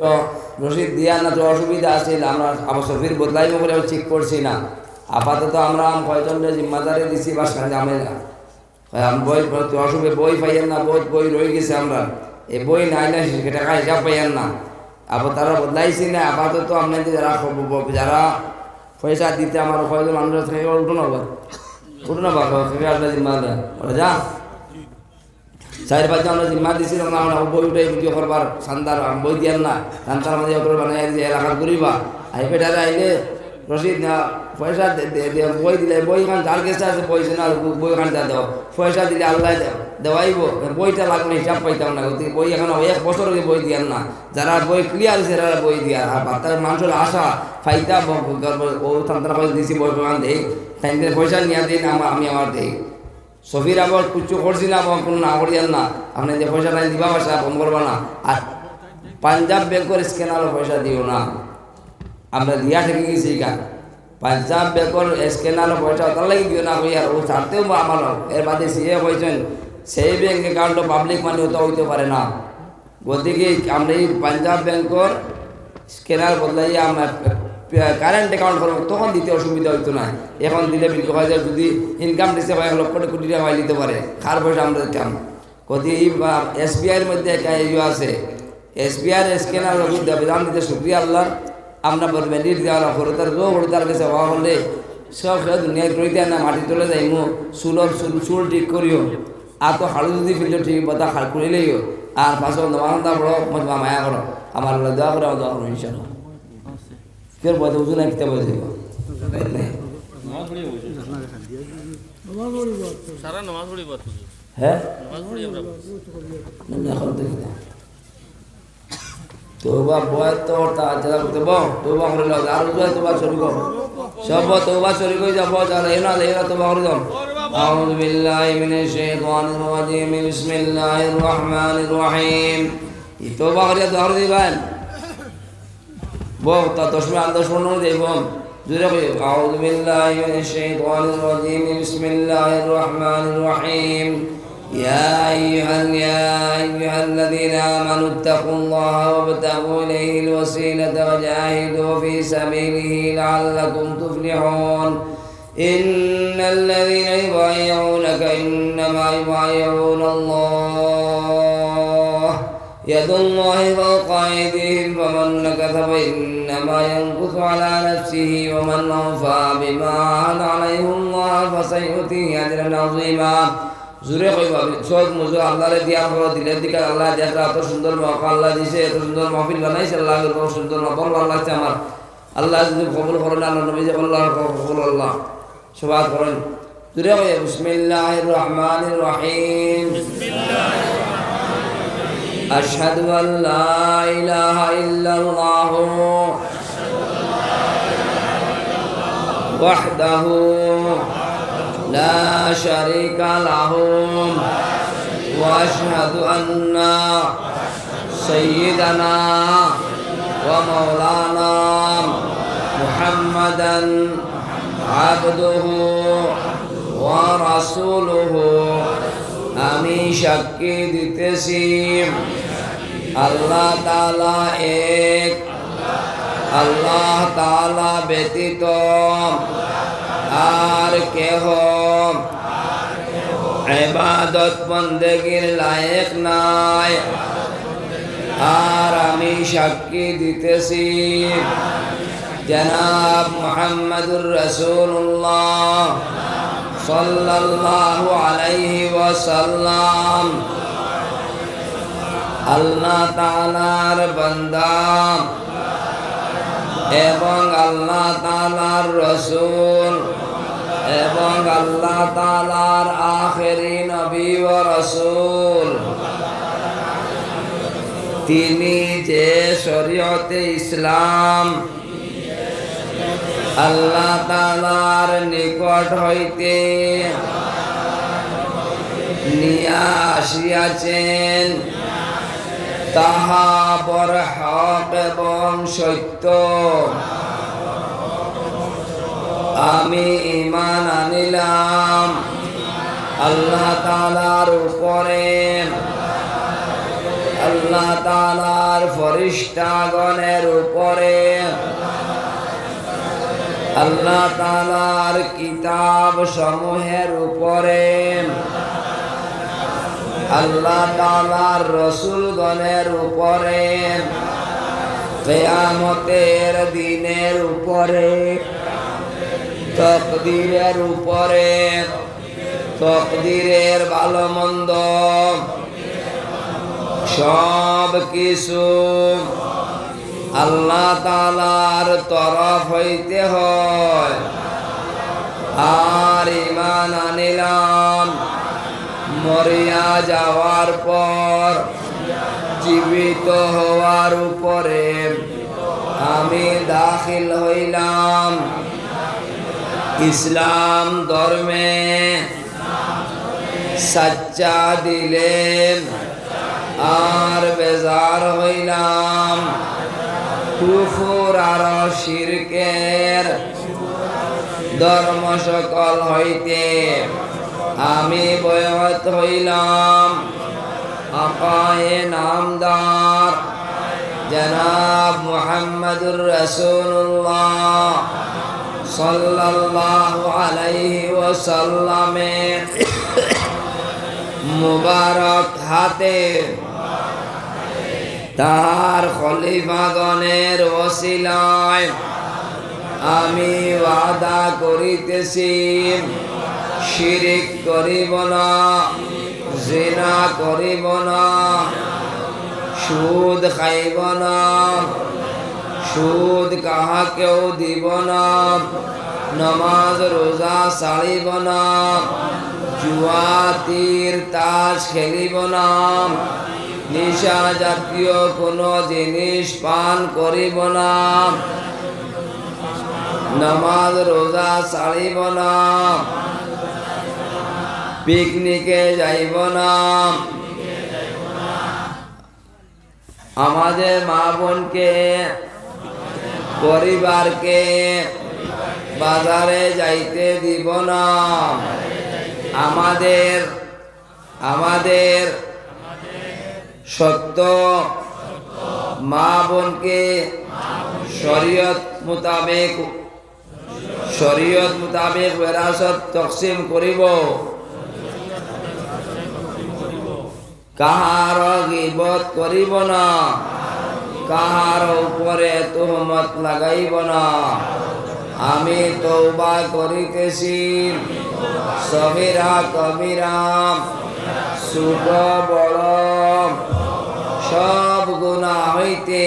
তো দিয়া না তো অসুবিধা আছে, আমরা আবার সফির বদলাইব বলে ঠিক করছি না। আপাতত আমরা কয়জনের জিম্মাদারে দিছি বা সাথে আমি বই তো অসুবিধা বই পাইয়েন না, বহুত বই রয়ে গেছে আমরা। এই বই নাই না টাকা হিসাব পাইয়েন না। আবার তারা বদলাইছি না, আপাতত আপনাদের যারা যারা পয়সা দিতে আমার কয়জন মানুষ থেকে উঠুন আবার উঠুন থেকে আপনার জিম্মাদার। বলে, যা। চার পাঁচ আমরা জিম্মা দিছিলাম, না আমরা বই উঠে ভিডিও করবার শান্তার বই দিয়ার না। শান্তার মাঝে অকর বানাই দিয়ে এলাকাত করিবা আই পেটারে আইলে রসিদ না, পয়সা বই দিলে, বই খান যার কাছে আছে পয়সা না বই খান যা দেওয়া পয়সা দিলে আল্লাহ দেওয়াইব। বইটা লাগলে হিসাব পাইতাম না। গতিকে বই এখন এক বছর আগে বই দিয়ার না। যারা বই ক্লিয়ার আছে তারা বই দিয়ার আর বাচ্চার মানুষের আশা ফাইতা ও তান্ত্রা পয়সা দিছি বই প্রমাণ দেই। তাই পয়সা নিয়ে দিন আমি আমার দেই। সফির আবার কুচু করছি না আবার কোনো না করিয়ান না। আপনি যে পয়সা নাই দিবা পয়সা কম করবা না। আর পাঞ্জাব ব্যাংকের স্ক্যানারও পয়সা দিও না। আমরা দিয়া থেকে গেছি কান পাঞ্জাব ব্যাংকের স্ক্যানারও পয়সা তার লাগি দিও না কইয়া ও ছাড়তেও আমার এর বাদে সিএ কইছেন, সেই ব্যাংক অ্যাকাউন্টও পাবলিক মানি হতে হইতে পারে না। গতিকে আমরা এই পাঞ্জাব ব্যাংকের স্ক্যানার বদলাই আমরা কারেন্ট অ্যাকাউন্ট করব তখন দিতে অসুবিধা হইতো না। এখন দিলে বিক্রি হয় যদি ইনকাম দিতে হয় লক্ষ কোটি টাকা হয় দিতে পারে। কার পয়সা আমরা দিতাম? এই এস বি মধ্যে একটা ইয়ে আছে। এস বি আইয়ের স্ক্যানার দাম দিতে শুক্রিয়া আল্লাহ, আমরা বলবেন লিড দেওয়া করো তার জো করো তার কাছে হওয়া হলে সব সব রই দেয় না, মাটি তোলে যাইমু চুলর চুল চুল ঠিক করিও। আর তো হাড়ু যদি ফিরলে ঠিক কথা হাড় করিলেইও আর পাঁচশো নমানটা বড় মায়া করো। আমার দোয়া করে দোয়া করো ইনশাল্লাহ ફેર બધે ઉજુ ના કિતા બધે সারা নামাজ পড়ি বাদ হ্যাঁ নামাজ তোবা বয় তোর তাজা আচ্ছা, করতে বল। তোবা করে লও আর বয় তোবা চুরি কর সব তোবা চুরি কই যাব জানা এনা এনা তোবা করে দাও আউযু বিল্লাহি মিনাশ শাইতানির بوقت تشمع تشمع ديبهم ذرق أعوذ بالله من الشيطان الرجيم بسم الله الرحمن الرحيم يا أيها يا أيها الذين آمنوا اتقوا الله وابتغوا إليه الوسيلة وجاهدوا في سبيله لعلكم تفلحون. إن الذين يبايعونك إنما يبايعون الله يد الله فوق أيديهم فإنما ينكث على نفسه ومن أوفى بما عهد عليه الله فسيؤتيه أجرا عظيما জুড়ে কইবা সব মজুর আল্লাহরে দিয়া করো দিলের দিকে আল্লাহ দেখা এত সুন্দর মৌকা আল্লাহ দিছে এত সুন্দর মহফিল বানাইছে আল্লাহ এত সুন্দর নকল ভালো লাগছে আমার আল্লাহ যদি কবুল করেন আল্লাহ নবী যে আল্লাহ কবুল আল্লাহ সবাই করেন জুড়ে কই বিসমিল্লাহির রহমানির রহিম أشهد أن لا إله إلا الله وحده لا شريك له وأشهد أن سيدنا ومولانا محمدا عبده ورسوله আমি সাক্ষী দিতেছি। আল্লাহ তালা এক। আল্লাহ তালা ব্যতীত আর কেহ এবাদত বন্দেগীর লায়ক নাই। আর আমি সাক্ষী দিতেছি। জনাব মোহাম্মদুর রসুল্লাহ সাল্লাল্লাহু আলাইহি ওয়াসাল্লাম। আল্লাহ তাআলার বান্দা। এবং আল্লাহ তাআলার রসুল। এবং আল্লাহ তাআলার আখেরি নবী ও রসুল। তিনি যে শরীয়তে ইসলাম আল্লাহ তালার নিকট হইতে নিয়া আসিয়াছেন। তাহা বর হক এবং সত্য। আমি ইমান আনিলাম। আল্লাহ তালার উপরে। আল্লাহ তালার ফরিস্তাগণের উপরে। আল্লাহ তালার কিতাব সমূহের উপরে আল্লাহ তালার রসুলগণের উপরে কেয়ামতের দিনের উপরে, তকদিরের উপরে, তকদিরের ভালো মন্দ সব কিছু আল্লাহ তালার তরফ হইতে হয়। আর ইমান আনিলাম। মরিয়া যাওয়ার পর জীবিত হওয়ার উপরে আমি দাখিল হইলাম। ইসলাম ধর্মে সাচ্চা দিলেন। আর বেজার হইলাম। কুফুর আর শিরকের ধর্ম সকল হইতে আমি বয়ত হইলাম। আপায়ে নামদার জনাব মুহাম্মদুর রসুল্লাহ সাল্লাল্লাহু আলাইহি ওয়াসাল্লামের মুবারক হাতে তাহার খলিফাগণের ওসিলায় আমি ওয়াদা করিতেছি, শিরিক করিব না, জিনা করিব না, সুদ খাইব না, সুদ কাহাকেও দিব না, নমাজ, রোজা ছাড়িব না, জুয়া, তীর তাস খেলিব না। নিশা জাতীয় কোনো জিনিস পান করিব না। নমাজ, রোজা ছাড়িব না। পিকনিকে যাইব না। আমাদের মা বোনকে, পরিবারকে বাজারে যাইতে দিব না। আমাদের আমাদের সত্য। মা বোনকে শরীয়ত মোতাবেক শরীয়ত মোতাবেক বেরাসত তকসিম করিব। কাহার গিবত করিব না, কাহার উপরে তোহমত লাগাইব না। আমি তৌবা করিতেছি। সহিরা কবিরা ছোট বড় সব গুণা হইতে।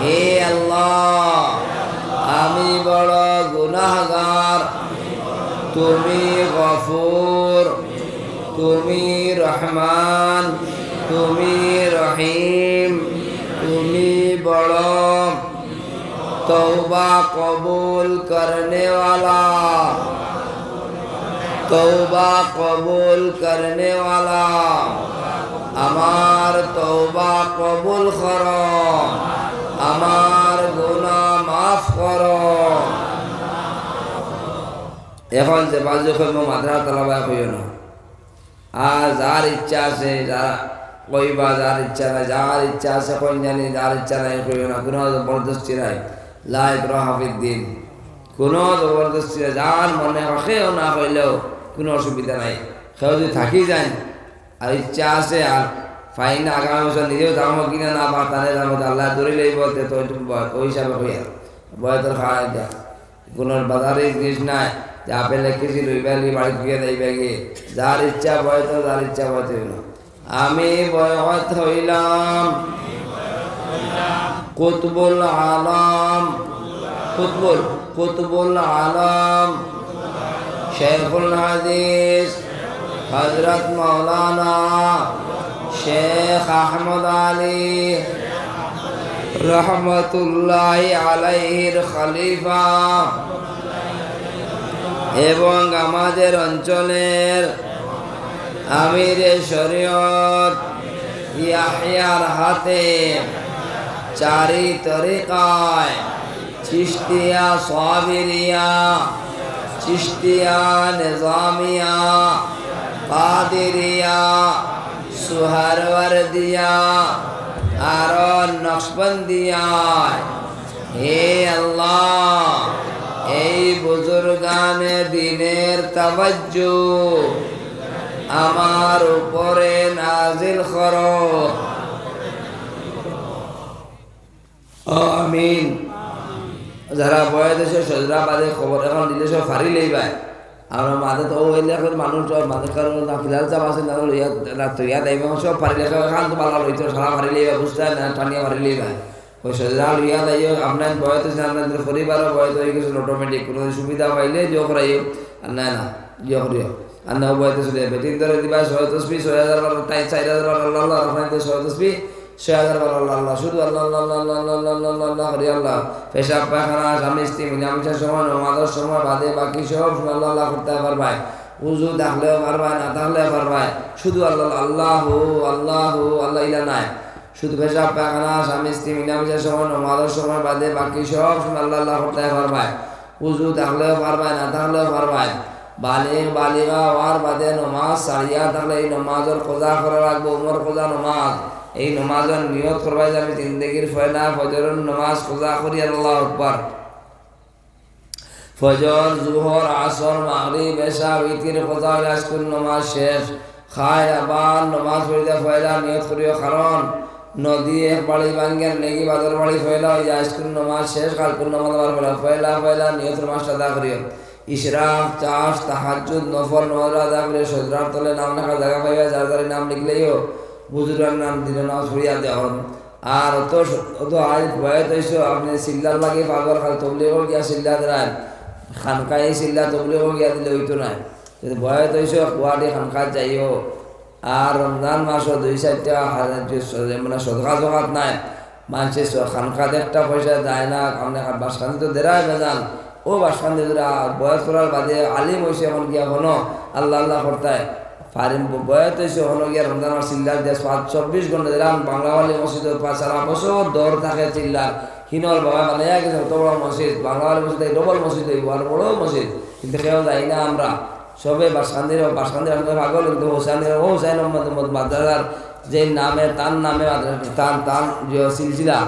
হে আল্লাহ, আমি বড় গুনাহগার। তুমি গফুর, তুমি রহমান, তুমি রহিম, তুমি বড়। তৌবা কবুল করনেওয়ালা। তৌবা কবুল করনে আমার তৌবা কবুল কর। আমার গুনাহ মাফ কর। এখন যে বাজু কইব মাদ্রা তালাবা কইও না। আর যার ইচ্ছা আছে যা কইবা, যার ইচ্ছা নাই, যার ইচ্ছা আছে কই জানি যার ইচ্ছা নাই কইও না। কোনো জবরদস্তি নাই। লাইক রহাফিদ্দিন কোনো জবরদস্তি যার মনে রাখেও না, কইলেও কোনো অসুবিধা নাই। সেও যদি থাকি যায়, আর ইচ্ছা আছে, আর ফাইন আগামী বছর নিজেও দাম কিনা না বা তাহলে দাম আল্লাহ ধরে লইব তে ওই হিসাবে হইয়া বয় তোর খাওয়া কোনো বাজারে জিনিস নাই, যে আপেল এক কেজি লইবা বাড়ি গিয়ে দেইবে গিয়ে যার ইচ্ছা বয় তো যার ইচ্ছা বয় তো হইল। আমি বয়ত হইলাম। কুতবুল আলম। কুতবুল কুতবুল আলম। শেখুল হাদিস হজরত মৌলানা শেখ আহমদ আলী রহমতুল্লাহ আলাইহির খলিফা এবং আমাদের অঞ্চলের আমিরে শরীয়ত ইয়াহিয়ার হাতে চারি তরিকায় চিস্তিয়া সাবিরিয়া চিস্তিয়া নিজামিয়া, কাদিরিয়া সুহারওয়ার দিয়া আর নকশবন্দিয়া। হে আল্লাহ, এই বুজুর্গানে দিনের তাবাজ্জু আমার উপরে নাজিল করো। আমিন। যারা বয়ে দেশে সজরা বাদে খবর এখন দিলে সব ফারি লইবাই আমরা মাঝে তো ওই লেখার মানুষ মাঝে কারণ না ফিলাল চাপ আছে না লইয়া রাত ইয়া দেবে সব ফারি লেখা খান তো ভালো লইতো সারা ফারি লইবা বুঝতে না টানিয়া ফারি লইবাই ওই সজরা লইয়া দেয় আপনার বয়তে আপনাদের পরিবারও বয়স হয়ে গেছে অটোমেটিক কোনো সুবিধা পাইলে জিও করাই আর না না জিও করিও আর না যাবে তিন ধরে দিবা ছয় তসবি ছয় হাজার বারো চার হাজার বারো আল্লাহ আপনার ছয় তসবি ছয় হাজার বার আল্লাহ আল্লাহ শুধু আল্লাহ আল্লাহ আল্লাহ আল্লাহ নমাজ সারিয়া থাকলে এই নমাজের খোঁজা করা লাগবো উমর খোঁজা নমাজ এই নমাজের নিয়ত করবাই যে আমি জিন্দগির ফয়লা ফজরের নমাজ খোঁজা করি আল্লাহ আকবার ফজর জুহর আসর মাগরিব এশা উইতির খোঁজা আজকুল নমাজ শেষ। খায় আবার নমাজ পড়িতে ফয়লা, নিয়ত করিও কারণ নদী এক বাড়ি ভাঙ্গের নেগি বাজার বাড়ি ফয়লা ওই আজকুল নমাজ শেষ কালকুল নমাজ আবার ফয়লা ফয়লা ফয়লা, নিয়ত নমাজটা আদা করিও। ইশরাক চাষ তাহাজুদ নফল নজর আদা করে সজরার তলে নাম লেখা জায়গা পাইবা যার যার নাম লিখলেইও। বুজুর্গার নাম দিলে নাম ছড়িয়া দেওয়া আর অত অত আজ বয়স হয়েছে আপনি সিল্লার লাগে পাগল খাল তবলিগ গিয়া সিল্লা দেন খানকায় সিল্লা তবলিগ গিয়া দিলে হইতো না যদি বয়স হয়েছে গুয়াহাটি খানকাত যাইও। আর রমজান মাসও দুই চারটা মানে সদকা জকাত নাই। মানুষের খানকাত একটা পয়সা যায় না আপনি বাসখান্তি তো দেরাই বেজান ও বাসখান্তি বয়স করার বাদে আলিম হয়েছে এমন গিয়া হনো। আল্লাহ আল্লাহ করতায় ফারিম বয়স হয়েছে হলো গিয়া রমজান মাস চিল্লার দেশ, পাঁচ, চব্বিশ ঘণ্টা দিলাম, বাংলাওয়ালি মসজিদ পাঁচ সারা বছর দর থাকে চিল্লার হিনল বাবা বানাইয়া গেছে অত বড় মসজিদ। বাংলাওয়ালি মসজিদ ডবল মসজিদ হইব আর বড় মসজিদ। কিন্তু কেউ যাই না আমরা। সবে বাসকান্দির আমাদের পাগল, কিন্তু হোসেনের ও মোহাম্মদ মাদ্রাসার যে নামে, তার নামে তার তার সিলসিলা।